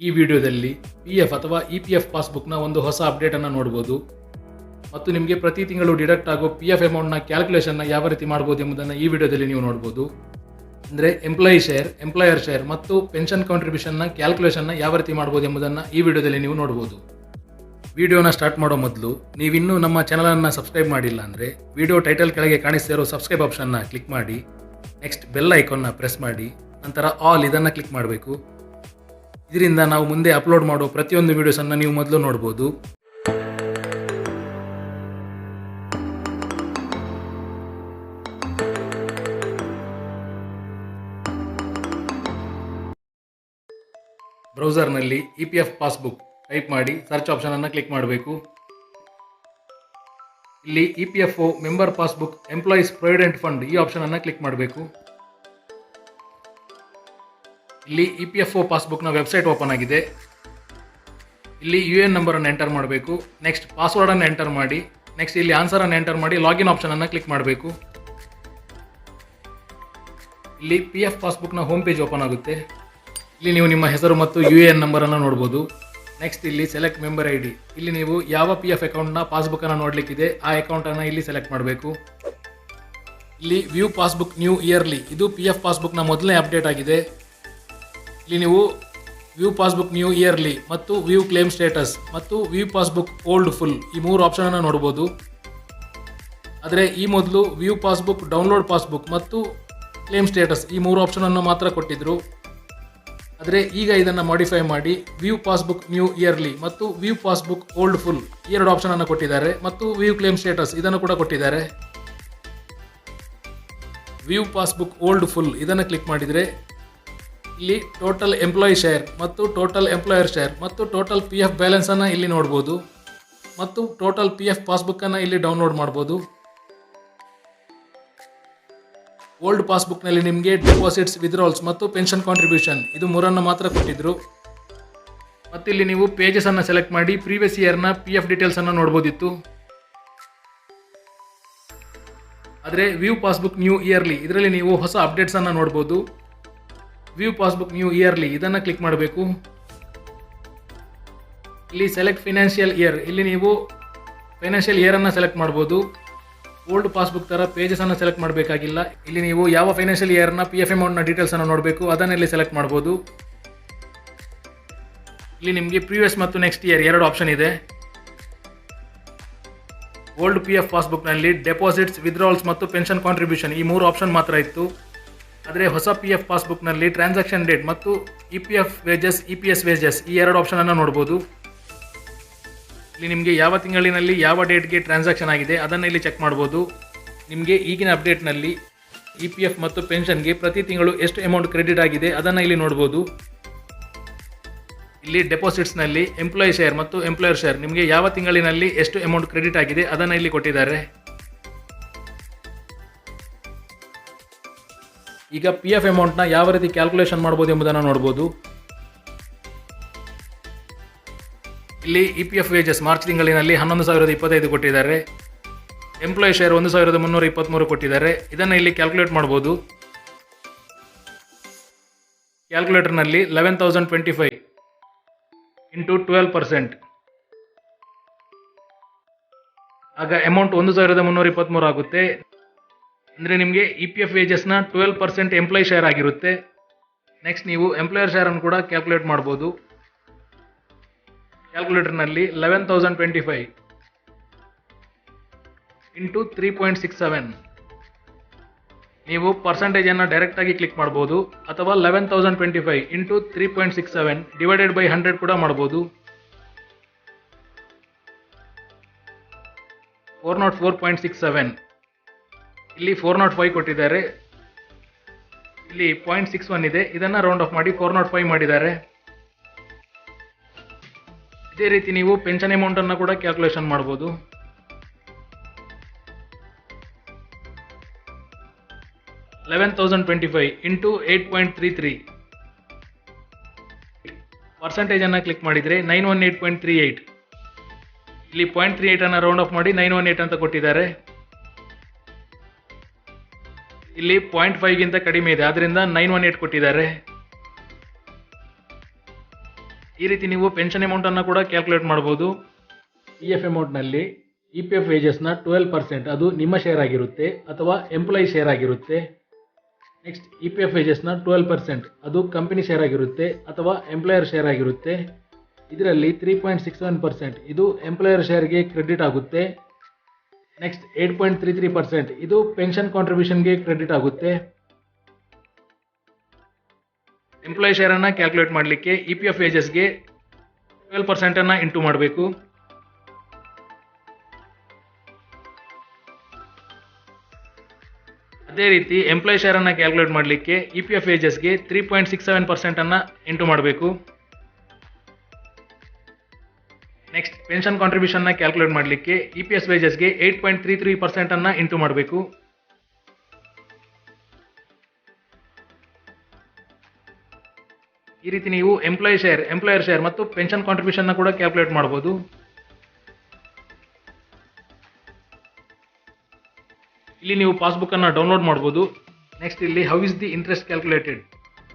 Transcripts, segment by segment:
ಈ ವಿಡಿಯೋದಲ್ಲಿ P F ಅಥವಾ ಇ ಪಿ ಎಫ್ ಪಾಸ್ಬುಕ್ನ ಒಂದು ಹೊಸ ಅಪ್ಡೇಟನ್ನು ನೋಡ್ಬೋದು. ಮತ್ತು ನಿಮಗೆ ಪ್ರತಿ ತಿಂಗಳು ಡಿಡಕ್ಟ್ ಆಗೋ ಪಿ ಎಫ್ ಅಮೌಂಟ್ನ ಕ್ಯಾಲ್ಕುಲೇಷನ್ನ ಯಾವ ರೀತಿ ಮಾಡ್ಬೋದು ಎಂಬುದನ್ನು ಈ ವಿಡಿಯೋದಲ್ಲಿ ನೀವು ನೋಡ್ಬೋದು. ಅಂದರೆ ಎಂಪ್ಲಾಯಿ ಶೇರ್ ಎಂಪ್ಲಾಯರ್ ಶೇರ್ ಮತ್ತು ಪೆನ್ಷನ್ ಕಾಂಟ್ರಿಬ್ಯೂಷನ್ನ ಕ್ಯಾಲ್ಕುಲೇಷನ್ನ ಯಾವ ರೀತಿ ಮಾಡ್ಬೋದು ಎಂಬುದನ್ನು ಈ ವಿಡಿಯೋದಲ್ಲಿ ನೀವು ನೋಡ್ಬೋದು. ವಿಡಿಯೋನ ಸ್ಟಾರ್ಟ್ ಮಾಡೋ ಮೊದಲು ನೀವಿನ್ನೂ ನಮ್ಮ ಚಾನಲನ್ನು ಸಬ್ಸ್ಕ್ರೈಬ್ ಮಾಡಿಲ್ಲ ಅಂದರೆ ವಿಡಿಯೋ ಟೈಟಲ್ ಕೆಳಗೆ ಕಾಣಿಸ್ತಾ ಇರೋ ಸಬ್ಸ್ಕ್ರೈಬ್ ಆಪ್ಷನ್ನ ಕ್ಲಿಕ್ ಮಾಡಿ, ನೆಕ್ಸ್ಟ್ ಬೆಲ್ ಐಕಾನ್ನ ಪ್ರೆಸ್ ಮಾಡಿ, ನಂತರ ಆಲ್ ಇದನ್ನು ಕ್ಲಿಕ್ ಮಾಡಬೇಕು. ಇದರಿಂದ ನಾವು ಮುಂದೆ ಅಪ್ಲೋಡ್ ಮಾಡುವ ಪ್ರತಿಯೊಂದು ವೀಡಿಯೋಸನ್ನು ನೀವು ಮೊದಲು ನೋಡ್ಬೋದು. ಬ್ರೌಸರ್ನಲ್ಲಿ E P F passbook type ಮಾಡಿ ಸರ್ಚ್ ಆಪ್ಷನನ್ನು ಕ್ಲಿಕ್ ಮಾಡಬೇಕು. ಇಲ್ಲಿ E P F O member passbook employees provident fund ಈ ಆಪ್ಷನನ್ನು ಕ್ಲಿಕ್ ಮಾಡಬೇಕು. ಇಲ್ಲಿ ಇ ಪಿ ಎಫ್ ಒ ಪಾಸ್ಬುಕ್ನ ವೆಬ್ಸೈಟ್ ಓಪನ್ ಆಗಿದೆ. ಇಲ್ಲಿ ಯು ಎನ್ ನಂಬರನ್ನು ಎಂಟರ್ ಮಾಡಬೇಕು. ನೆಕ್ಸ್ಟ್ ಪಾಸ್ವರ್ಡನ್ನು ಎಂಟರ್ ಮಾಡಿ. ನೆಕ್ಸ್ಟ್ ಇಲ್ಲಿ ಆನ್ಸರನ್ನು ಎಂಟರ್ ಮಾಡಿ. ಲಾಗಿನ್ ಆಪ್ಷನನ್ನು ಕ್ಲಿಕ್ ಮಾಡಬೇಕು. ಇಲ್ಲಿ ಪಿ ಎಫ್ ಪಾಸ್ಬುಕ್ನ ಹೋಮ್ ಪೇಜ್ ಓಪನ್ ಆಗುತ್ತೆ. ಇಲ್ಲಿ ನೀವು ನಿಮ್ಮ ಹೆಸರು ಮತ್ತು ಯು ಎ ಎನ್ ನಂಬರನ್ನು ನೋಡ್ಬೋದು. ನೆಕ್ಸ್ಟ್ ಇಲ್ಲಿ ಸೆಲೆಕ್ಟ್ ಮೆಂಬರ್ ಐ ಡಿ ಇಲ್ಲಿ ನೀವು ಯಾವ ಪಿ ಎಫ್ ಅಕೌಂಟ್ನ ಪಾಸ್ಬುಕ್ಕನ್ನು ನೋಡಲಿಕ್ಕಿದೆ, ಆ ಅಕೌಂಟನ್ನು ಇಲ್ಲಿ ಸೆಲೆಕ್ಟ್ ಮಾಡಬೇಕು. ಇಲ್ಲಿ ವ್ಯೂ ಪಾಸ್ಬುಕ್ ನ್ಯೂ ಇಯರ್ಲಿ ಇದು ಪಿ ಎಫ್ ಪಾಸ್ಬುಕ್ನ ಮೊದಲನೇ ಅಪ್ಡೇಟ್ ಆಗಿದೆ. ಇಲ್ಲಿ ನೀವು ವ್ಯೂ ಪಾಸ್ಬುಕ್ ನ್ಯೂ ಇಯರ್ಲಿ ಮತ್ತು ವ್ಯೂ ಕ್ಲೇಮ್ ಸ್ಟೇಟಸ್ ಮತ್ತು ವ್ಯೂ ಪಾಸ್ಬುಕ್ ಓಲ್ಡ್ ಫುಲ್ ಈ ಮೂರು ಆಪ್ಷನನ್ನು ನೋಡ್ಬೋದು. ಆದರೆ ಈ ಮೊದಲು ವ್ಯೂ ಪಾಸ್ಬುಕ್ ಡೌನ್ಲೋಡ್ ಪಾಸ್ಬುಕ್ ಮತ್ತು ಕ್ಲೇಮ್ ಸ್ಟೇಟಸ್ ಈ ಮೂರು ಆಪ್ಷನನ್ನು ಮಾತ್ರ ಕೊಟ್ಟಿದ್ದರು ಆದರೆ ಈಗ ಇದನ್ನು ಮಾಡಿಫೈ ಮಾಡಿ ವ್ಯೂ ಪಾಸ್ಬುಕ್ ನ್ಯೂ ಇಯರ್ಲಿ ಮತ್ತು ವ್ಯೂ ಪಾಸ್ಬುಕ್ ಓಲ್ಡ್ ಫುಲ್ ಈ ಎರಡು ಆಪ್ಷನನ್ನು ಕೊಟ್ಟಿದ್ದಾರೆ ಮತ್ತು ವ್ಯೂ ಕ್ಲೇಮ್ ಸ್ಟೇಟಸ್ ಇದನ್ನು ಕೂಡ ಕೊಟ್ಟಿದ್ದಾರೆ. ವ್ಯೂ ಪಾಸ್ಬುಕ್ ಓಲ್ಡ್ ಫುಲ್ ಇದನ್ನು ಕ್ಲಿಕ್ ಮಾಡಿದರೆ ಇಲ್ಲಿ ಟೋಟಲ್ ಎಂಪ್ಲಾಯಿ ಶೇರ್ ಮತ್ತು ಟೋಟಲ್ ಎಂಪ್ಲಾಯರ್ ಶೇರ್ ಮತ್ತು ಟೋಟಲ್ ಪಿ ಎಫ್ ಬ್ಯಾಲೆನ್ಸನ್ನು ಇಲ್ಲಿ ನೋಡ್ಬೋದು ಮತ್ತು ಟೋಟಲ್ ಪಿ ಎಫ್ ಪಾಸ್ಬುಕ್ಕನ್ನು ಇಲ್ಲಿ ಡೌನ್ಲೋಡ್ ಮಾಡ್ಬೋದು. ಓಲ್ಡ್ ಪಾಸ್ಬುಕ್ನಲ್ಲಿ ನಿಮಗೆ ಡೆಪಾಸಿಟ್ಸ್ ವಿತ್ಡ್ರಾಲ್ಸ್ ಮತ್ತು ಪೆನ್ಷನ್ ಕಾಂಟ್ರಿಬ್ಯೂಷನ್ ಇದು ಮೂರನ್ನು ಮಾತ್ರ ಕೊಟ್ಟಿದ್ರು. ಮತ್ತಿಲ್ಲಿ ನೀವು ಪೇಜಸನ್ನು ಸೆಲೆಕ್ಟ್ ಮಾಡಿ ಪ್ರೀವಿಯಸ್ ಇಯರ್ನ ಪಿ ಎಫ್ ಡೀಟೇಲ್ಸನ್ನು ನೋಡ್ಬೋದಿತ್ತು. ಆದರೆ ವ್ಯೂ ಪಾಸ್ಬುಕ್ ನ್ಯೂ ಇಯರ್ಲಿ ಇದರಲ್ಲಿ ನೀವು ಹೊಸ ಅಪ್ಡೇಟ್ಸನ್ನು ನೋಡ್ಬೋದು. ವ್ಯೂ ಪಾಸ್ಬುಕ್ ನ್ಯೂ ಇಯರ್ಲಿ, ಇದನ್ನು ಕ್ಲಿಕ್ ಮಾಡಬೇಕು. ಇಲ್ಲಿ ಸೆಲೆಕ್ಟ್ ಫಿನಾನ್ಷಿಯಲ್ ಇಯರ್ ಇಲ್ಲಿ ನೀವು ಫೈನಾನ್ಷಿಯಲ್ ಇಯರನ್ನು ಸೆಲೆಕ್ಟ್ ಮಾಡ್ಬೋದು. ಓಲ್ಡ್ ಪಾಸ್ಬುಕ್ ಥರ ಪೇಜಸನ್ನು ಸೆಲೆಕ್ಟ್ ಮಾಡಬೇಕಾಗಿಲ್ಲ. ಇಲ್ಲಿ ನೀವು ಯಾವ ಫೈನಾನ್ಷಿಯಲ್ ಇಯರ್ನ ಪಿ ಎಫ್ ಅಮೌಂಟ್ನ ಡೀಟೇಲ್ಸನ್ನು ನೋಡಬೇಕು, ಅದನ್ನು ಇಲ್ಲಿ ಸೆಲೆಕ್ಟ್ ಮಾಡ್ಬೋದು. ಇಲ್ಲಿ ನಿಮಗೆ ಪ್ರೀವಿಯಸ್ ಮತ್ತು ನೆಕ್ಸ್ಟ್ ಇಯರ್ ಎರಡು ಆಪ್ಷನ್ ಇದೆ. ಓಲ್ಡ್ ಪಿ ಎಫ್ ಪಾಸ್ಬುಕ್ನಲ್ಲಿ ಡೆಪಾಸಿಟ್ಸ್ ವಿತ್ಡ್ರಾವಲ್ಸ್ ಮತ್ತು ಪೆನ್ಷನ್ ಕಾಂಟ್ರಿಬ್ಯೂಷನ್ ಈ ಮೂರು ಆಪ್ಷನ್ ಮಾತ್ರ ಇತ್ತು. ಆದರೆ ಹೊಸ ಪಿ ಎಫ್ ಪಾಸ್ಬುಕ್ನಲ್ಲಿ ಟ್ರಾನ್ಸಾಕ್ಷನ್ ಡೇಟ್ ಮತ್ತು E P F wages E P S wages ಈ ಎರಡು ಆಪ್ಷನನ್ನು ನೋಡ್ಬೋದು. ಇಲ್ಲಿ ನಿಮಗೆ ಯಾವ ತಿಂಗಳಿನಲ್ಲಿ ಯಾವ ಡೇಟ್ಗೆ ಟ್ರಾನ್ಸಾಕ್ಷನ್ ಆಗಿದೆ ಅದನ್ನು ಇಲ್ಲಿ ಚೆಕ್ ಮಾಡ್ಬೋದು. ನಿಮಗೆ ಈಗಿನ ಅಪ್ಡೇಟ್ನಲ್ಲಿ ಇ ಪಿ ಎಫ್ ಮತ್ತು ಪೆನ್ಷನ್ಗೆ ಪ್ರತಿ ತಿಂಗಳು ಎಷ್ಟು ಅಮೌಂಟ್ ಕ್ರೆಡಿಟ್ ಆಗಿದೆ ಅದನ್ನು ಇಲ್ಲಿ ನೋಡ್ಬೋದು. ಇಲ್ಲಿ ಡೆಪಾಸಿಟ್ಸ್ನಲ್ಲಿ ಎಂಪ್ಲಾಯಿ ಶೇರ್ ಮತ್ತು ಎಂಪ್ಲಾಯರ್ ಶೇರ್ ನಿಮಗೆ ಯಾವ ತಿಂಗಳಿನಲ್ಲಿ ಎಷ್ಟು ಅಮೌಂಟ್ ಕ್ರೆಡಿಟ್ ಆಗಿದೆ ಅದನ್ನು ಇಲ್ಲಿ ಕೊಟ್ಟಿದ್ದಾರೆ. ಈಗ ಪಿ ಎಫ್ ಅಮೌಂಟ್ನ ಯಾವ ರೀತಿ ಕ್ಯಾಲ್ಕುಲೇಷನ್ ಮಾಡ್ಬೋದು ಎಂಬುದನ್ನು ನೋಡ್ಬೋದು. ಇಲ್ಲಿ E P F wages March ತಿಂಗಳಿನಲ್ಲಿ ಹನ್ನೊಂದು ಸಾವಿರದ ಇಪ್ಪತ್ತೈದು ಕೊಟ್ಟಿದ್ದಾರೆ. ಎಂಪ್ಲಾಯಿ ಶೇರ್ ಒಂದು ಸಾವಿರದ ಮುನ್ನೂರ ಇಪ್ಪತ್ತ್ಮೂರು ಕೊಟ್ಟಿದ್ದಾರೆ. ಇದನ್ನು ಇಲ್ಲಿ ಕ್ಯಾಲ್ಕುಲೇಟ್ ಮಾಡ್ಬೋದು. ಕ್ಯಾಲ್ಕುಲೇಟರ್ನಲ್ಲಿ eleven thousand twenty five into twelve percent ಆಗ ಅಮೌಂಟ್ ಒಂದು ಸಾವಿರದ ಮುನ್ನೂರ ಇಪ್ಪತ್ತ್ಮೂರು ಆಗುತ್ತೆ. ಅಂದರೆ ನಿಮಗೆ ಇ ಪಿ ಎಫ್ ವೇಜಸ್ನ ಟ್ವೆಲ್ ಪರ್ಸೆಂಟ್ ಎಂಪ್ಲಾಯ್ ಶೇರ್ ಆಗಿರುತ್ತೆ. ನೆಕ್ಸ್ಟ್ ನೀವು ಎಂಪ್ಲಾಯರ್ ಶೇರನ್ನು ಕೂಡ ಕ್ಯಾಲ್ಕುಲೇಟ್ ಮಾಡ್ಬೋದು. ಕ್ಯಾಲ್ಕುಲೇಟರ್ನಲ್ಲಿ eleven thousand twenty five into three point six seven ನೀವು ಪರ್ಸೆಂಟೇಜನ್ನು ಡೈರೆಕ್ಟಾಗಿ ಕ್ಲಿಕ್ ಮಾಡ್ಬೋದು, ಅಥವಾ eleven thousand twenty five into three point six seven divided by hundred ಕೂಡ ಮಾಡ್ಬೋದು. Four nought four point six seven ಇಲ್ಲಿ ಫೋರ್ ನಾಟ್ ಫೈವ್ ಕೊಟ್ಟಿದ್ದಾರೆ. ಇಲ್ಲಿ ಪಾಯಿಂಟ್ ಸಿಕ್ಸ್ ಒನ್ ಇದೆ. ಇದನ್ನು ರೌಂಡ್ ಆಫ್ ಮಾಡಿ ಫೋರ್ ನಾಟ್ ಫೈವ್ ಮಾಡಿದ್ದಾರೆ. ಇದೇ ರೀತಿ ನೀವು ಪೆನ್ಷನ್ ಅಮೌಂಟನ್ನು ಕೂಡ ಕ್ಯಾಲ್ಕುಲೇಷನ್ ಮಾಡ್ಬೋದು. Eleven thousand twenty five into eight point three three ಪರ್ಸೆಂಟೇಜನ್ನು click ಮಾಡಿದರೆ nine one eight point three eight ಇಲ್ಲಿ ಪಾಯಿಂಟ್ ತ್ರೀ ಏಯ್ಟನ್ನು ರೌಂಡ್ ಆಫ್ ಮಾಡಿ ನೈನ್ ಒನ್ ಏಯ್ಟ್ ಅಂತ ಕೊಟ್ಟಿದ್ದಾರೆ. ಇಲ್ಲಿ ಪಾಯಿಂಟ್ ಫೈವ್ಗಿಂತ ಕಡಿಮೆ ಇದೆ. ಆದ್ದರಿಂದ ನೈನ್ ಒನ್ ಏಟ್ ಕೊಟ್ಟಿದ್ದಾರೆ. ಈ ರೀತಿ ನೀವು ಪೆನ್ಷನ್ ಅಮೌಂಟನ್ನು ಕೂಡ ಕ್ಯಾಲ್ಕುಲೇಟ್ ಮಾಡ್ಬೋದು. ಇ ಎಫ್ ಅಮೌಂಟ್ನಲ್ಲಿ ಇ ಪಿ ಎಫ್ ವೇಜಸ್ನ ಟ್ವೆಲ್ ಪರ್ಸೆಂಟ್ ಅದು ನಿಮ್ಮ ಶೇರ್ ಆಗಿರುತ್ತೆ ಅಥವಾ ಎಂಪ್ಲಾಯಿ ಶೇರ್ ಆಗಿರುತ್ತೆ. ನೆಕ್ಸ್ಟ್ ಇ ಪಿ ಎಫ್ ವೇಜಸ್ನ ಟ್ವೆಲ್ ಪರ್ಸೆಂಟ್ ಅದು ಕಂಪನಿ ಶೇರ್ ಆಗಿರುತ್ತೆ ಅಥವಾ ಎಂಪ್ಲಾಯರ್ ಶೇರ್ ಆಗಿರುತ್ತೆ. ಇದರಲ್ಲಿ three point six one percent ಇದು ಎಂಪ್ಲಾಯರ್ ಶೇರ್ಗೆ ಕ್ರೆಡಿಟ್ ಆಗುತ್ತೆ. Next eight point three three percent ಇದು ಪೆನ್ಷನ್ ಕಾಂಟ್ರಿಬ್ಯೂಷನ್ಗೆ ಕ್ರೆಡಿಟ್ ಆಗುತ್ತೆ. ಎಂಪ್ಲಾಯಿ ಶೇರನ್ನು ಕ್ಯಾಲ್ಕುಲೇಟ್ ಮಾಡಲಿಕ್ಕೆ ಇ ಪಿ ಎಫ್ ಏಜಸ್ಗೆ ಟ್ವೆಲ್ ಪರ್ಸೆಂಟನ್ನು ಇಂಟು ಮಾಡಬೇಕು. ಅದೇ ರೀತಿ ಎಂಪ್ಲಾಯ್ ಶೇರನ್ನು ಕ್ಯಾಲ್ಕುಲೇಟ್ ಮಾಡಲಿಕ್ಕೆ ಇ ಪಿ ಎಫ್ ಏಜಸ್ಗೆ ತ್ರೀ ಪಾಯಿಂಟ್ ಸಿಕ್ಸ್ ಸೆವೆನ್ ಪರ್ಸೆಂಟನ್ನು ಇಂಟು ಮಾಡಬೇಕು. ನೆಕ್ಸ್ಟ್ ಪೆನ್ಷನ್ ಕಾಂಟ್ರಿಬ್ಯೂಷನ್ನ ಕ್ಯಾಲ್ಕುಲೇಟ್ ಮಾಡಲಿಕ್ಕೆ ಇ ಪಿ ಎಸ್ ವೇಜಸ್ಗೆ ಏಯ್ಟ್ ಪಾಯಿಂಟ್ ತ್ರೀ ತ್ರೀ ಪರ್ಸೆಂಟನ್ನು ಇಂಟು ಮಾಡಬೇಕು. ಈ ರೀತಿ ನೀವು ಎಂಪ್ಲಾಯ್ ಶೇರ್ ಎಂಪ್ಲಾಯರ್ ಶೇರ್ ಮತ್ತು ಪೆನ್ಷನ್ ಕಾಂಟ್ರಿಬ್ಯೂಷನ್ನ ಕೂಡ ಕ್ಯಾಲ್ಕುಲೇಟ್ ಮಾಡ್ಬೋದು. ಇಲ್ಲಿ ನೀವು ಪಾಸ್ಬುಕ್ಕನ್ನು ಡೌನ್ಲೋಡ್ ಮಾಡ್ಬೋದು. ನೆಕ್ಸ್ಟ್ ಇಲ್ಲಿ how is the interest calculated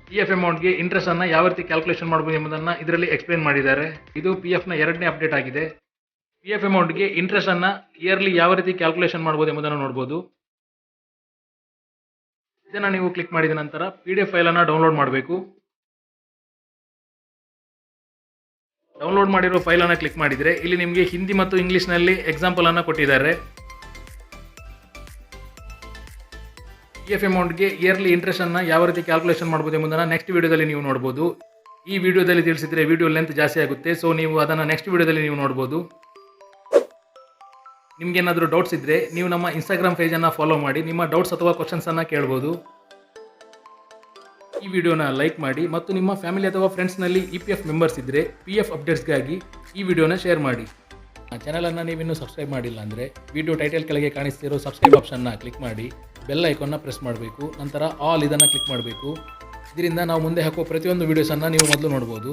P F ಅಮೌಂಟ್ಗೆ ಇಂಟ್ರೆಸ್ಟನ್ನು ಯಾವ ರೀತಿ ಕ್ಯಾಲ್ಕುಲೇಷನ್ ಮಾಡಬಹುದು ಎಂಬುದನ್ನು ಇದರಲ್ಲಿ ಎಕ್ಸ್ಪ್ಲೇನ್ ಮಾಡಿದ್ದಾರೆ. ಇದು ಪಿ ಎಫ್ನ ಎರಡನೇ ಅಪ್ಡೇಟ್ ಆಗಿದೆ. ಪಿ ಎಫ್ ಅಮೌಂಟ್ಗೆ ಇಂಟ್ರೆಸ್ಟನ್ನು ಇಯರ್ಲಿ ಯಾವ ರೀತಿ ಕ್ಯಾಲ್ಕುಲೇಷನ್ ಮಾಡಬಹುದು ಎಂಬುದನ್ನು ನೋಡಬಹುದು ಇದನ್ನು ನೀವು ಕ್ಲಿಕ್ ಮಾಡಿದ ನಂತರ ಪಿ ಡಿ ಎಫ್ ಫೈಲನ್ನು ಡೌನ್ಲೋಡ್ ಮಾಡಬೇಕು. ಡೌನ್ಲೋಡ್ ಮಾಡಿರೋ ಫೈಲನ್ನು ಕ್ಲಿಕ್ ಮಾಡಿದರೆ ಇಲ್ಲಿ ನಿಮಗೆ ಹಿಂದಿ ಮತ್ತು ಇಂಗ್ಲೀಷ್ನಲ್ಲಿ ಎಕ್ಸಾಂಪಲನ್ನು ಕೊಟ್ಟಿದ್ದಾರೆ. ಪಿ ಎಫ್ ಅಮೌಂಟ್ಗೆ ಇಯರ್ಲಿ ಇಂಟ್ರೆಸ್ಟನ್ನು ಯಾವ ರೀತಿ ಕ್ಯಾಲ್ಕುಲೇಷನ್ ಮಾಡ್ಬೋದು ಎಂಬುದನ್ನು ನೆಕ್ಸ್ಟ್ ವೀಡಿಯೋದಲ್ಲಿ ನೀವು ನೋಡ್ಬೋದು. ಈ ವಿಡಿಯೋದಲ್ಲಿ ತಿಳಿಸಿದರೆ ವಿಡಿಯೋ ಲೆಂತ್ ಜಾಸ್ತಿ ಆಗುತ್ತೆ. ಸೊ ನೀವು ಅದನ್ನು ನೆಕ್ಸ್ಟ್ ವೀಡಿಯೋದಲ್ಲಿ ನೀವು ನೋಡ್ಬೋದು. ನಿಮಗೇನಾದರೂ ಡೌಟ್ಸ್ ಇದ್ದರೆ ನೀವು ನಮ್ಮ ಇನ್ಸ್ಟಾಗ್ರಾಮ್ ಪೇಜನ್ನು ಫಾಲೋ ಮಾಡಿ, ನಿಮ್ಮ ಡೌಟ್ಸ್ ಅಥವಾ ಕ್ವಶನ್ಸನ್ನು ಕೇಳ್ಬೋದು. ಈ ವಿಡಿಯೋನ ಲೈಕ್ ಮಾಡಿ ಮತ್ತು ನಿಮ್ಮ ಫ್ಯಾಮಿಲಿ ಅಥವಾ ಫ್ರೆಂಡ್ಸ್ನಲ್ಲಿ ಇ ಪಿ ಎಫ್ ಮೆಂಬರ್ಸ್ ಇದ್ದರೆ ಪಿ ಎಫ್ ಅಪ್ಡೇಟ್ಸ್ಗಾಗಿ ಈ ವಿಡಿಯೋನ ಶೇರ್ ಮಾಡಿ. ಚಾನಲನ್ನು ನೀವಿನ್ನೂ ಸಬ್ಸ್ಕ್ರೈಬ್ ಮಾಡಿಲ್ಲ ಅಂದರೆ ವಿಡಿಯೋ ಟೈಟಲ್ ಕೆಳಗೆ ಕಾಣಿಸ್ತಿರೋ ಸಬ್ಸ್ಕ್ರೈಬ್ ಆಪ್ಷನ್ನ ಕ್ಲಿಕ್ ಮಾಡಿ. ಬೆಲ್ ಐಕಾನ್ನ ಪ್ರೆಸ್ ಮಾಡಬೇಕು. ನಂತರ ಆಲ್ ಇದನ್ನು ಕ್ಲಿಕ್ ಮಾಡಬೇಕು. ಇದರಿಂದ ನಾವು ಮುಂದೆ ಹಾಕುವ ಪ್ರತಿಯೊಂದು ವೀಡಿಯೋಸನ್ನು ನೀವು ಮೊದಲು ನೋಡ್ಬೋದು.